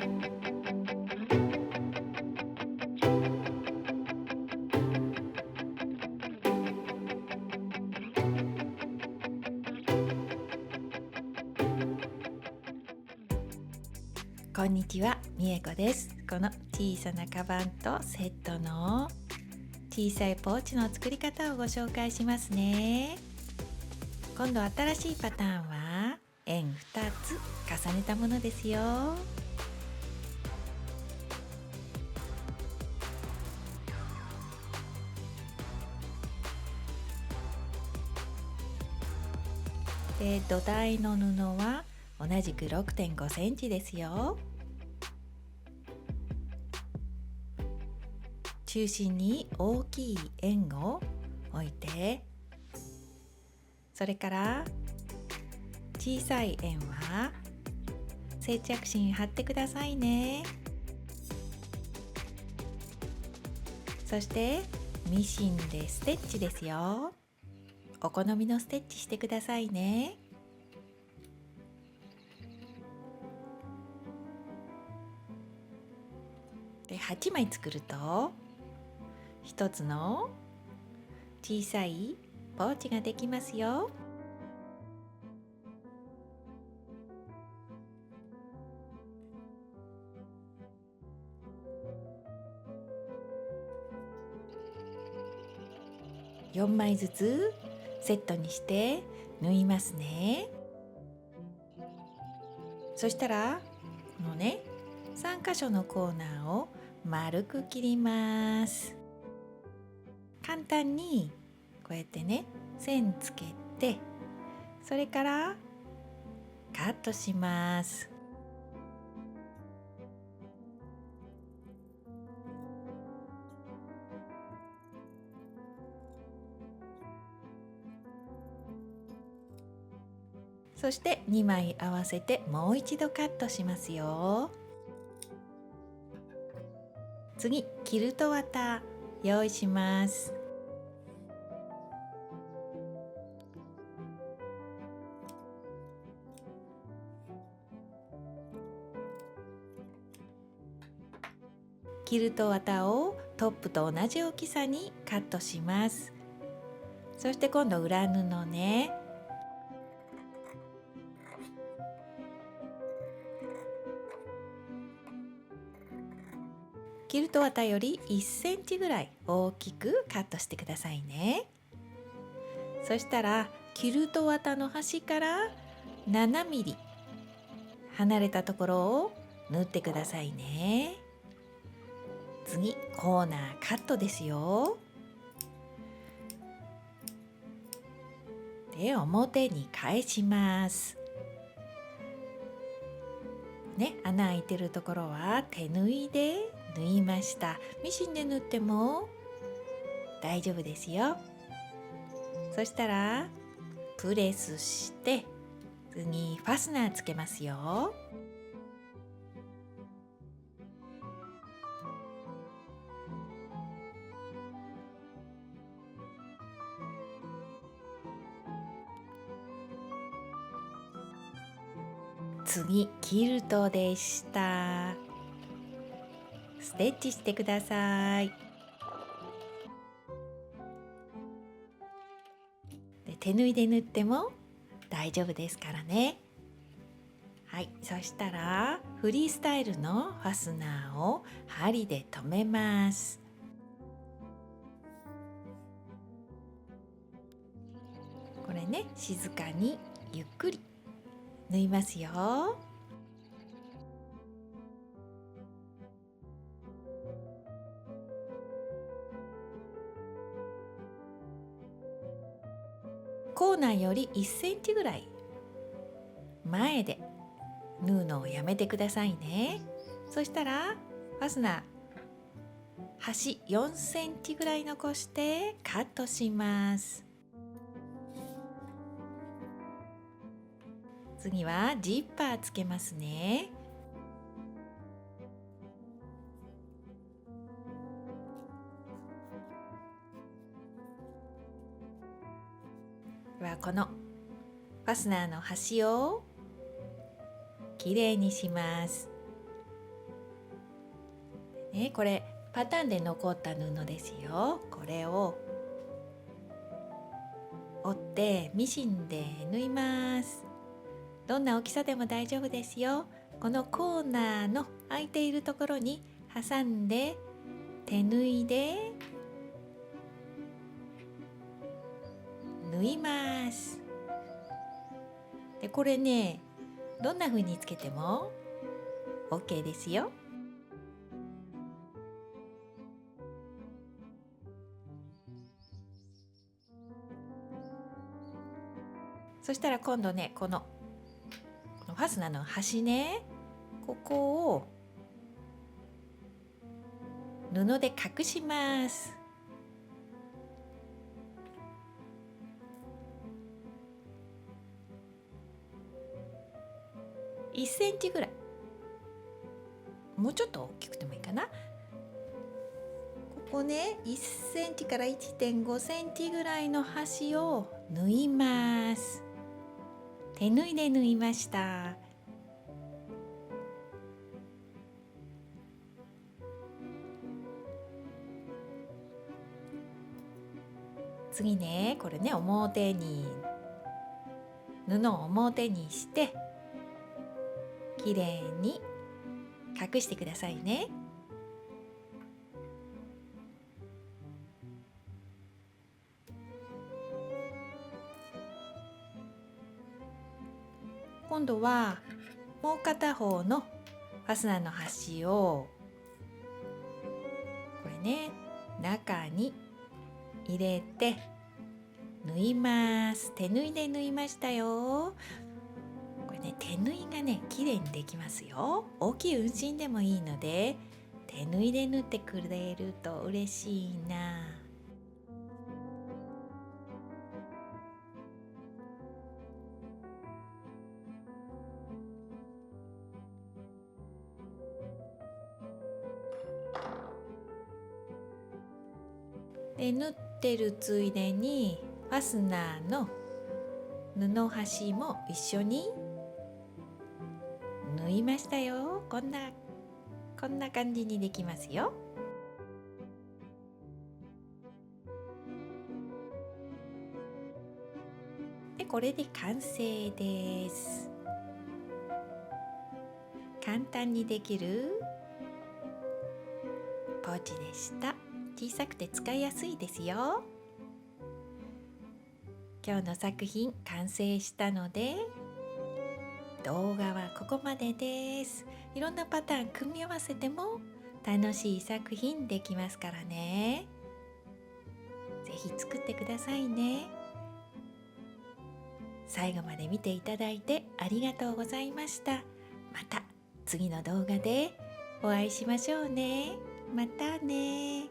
こんにちは、みえこです。この小さなカバンとセットの小さいポーチの作り方をご紹介しますね。今度新しいパターンは円2つ重ねたものですよ。で土台の布は同じく6.5センチですよ。中心に大きい円を置いてそれから小さい円は接着芯貼ってくださいね。そしてミシンでステッチですよ。お好みのステッチしてくださいねで8枚作ると1つの小さいポーチができますよ。4枚ずつセットにして縫いますね。そしたらこのね3箇所のコーナーを丸く切ります。簡単にこうやってね線つけてそれからカットします。そして2枚合わせてもう一度カットしますよ。次キルト綿用意します。キルト綿をトップと同じ大きさにカットします。そして今度裏布ね。キルト綿より1センチぐらい大きくカットしてくださいね。そしたらキルト綿の端から7ミリ離れたところを縫ってくださいね。次コーナーカットですよ。で表に返します。ね穴開いてるところは手縫いで縫いました。ミシンで縫っても大丈夫ですよ。そしたらプレスして次ファスナーつけますよ。次キルトでした。ステッチしてくださいで手縫いで縫っても大丈夫ですからねはいそしたらフリースタイルのファスナーを針で留めますこれね静かにゆっくり縫いますよコーナーより1センチぐらい。前で縫うのをやめてくださいね。そしたらファスナー端4センチぐらい残してカットします。次はジッパーつけますね。はこのファスナーの端をきれいにします。ね、これパターンで残った布ですよ。これを折ってミシンで縫います。どんな大きさでも大丈夫ですよ。このコーナーの空いているところに挟んで手縫いで縫います。でこれねどんな風につけても OK ですよ。そしたら今度ねこのこのファスナーの端ねここを布で隠します。1センチぐらい。もうちょっと大きくてもいいかな。ここね1センチから1.5センチぐらいの端を縫います。手縫いで縫いました。次ねこれね表に布を表にしてきれいに隠してくださいね。今度はもう片方のファスナーの端をこれね中に入れて縫います手縫いで縫いましたよね手縫いがね綺麗にできますよ。大きい運針でもいいので手縫いで縫ってくれると嬉しいな。で縫ってるついでにファスナーの布端も一緒に縫いましたよ。こんなこんな感じにできますよ。でこれで完成です。簡単にできるポーチでした。小さくて使いやすいですよ。今日の作品完成したので動画はここまでです。いろんなパターン組み合わせても楽しい作品できますからね。是非作ってくださいね。最後まで見ていただいてありがとうございました。また次の動画でお会いしましょうね。またね。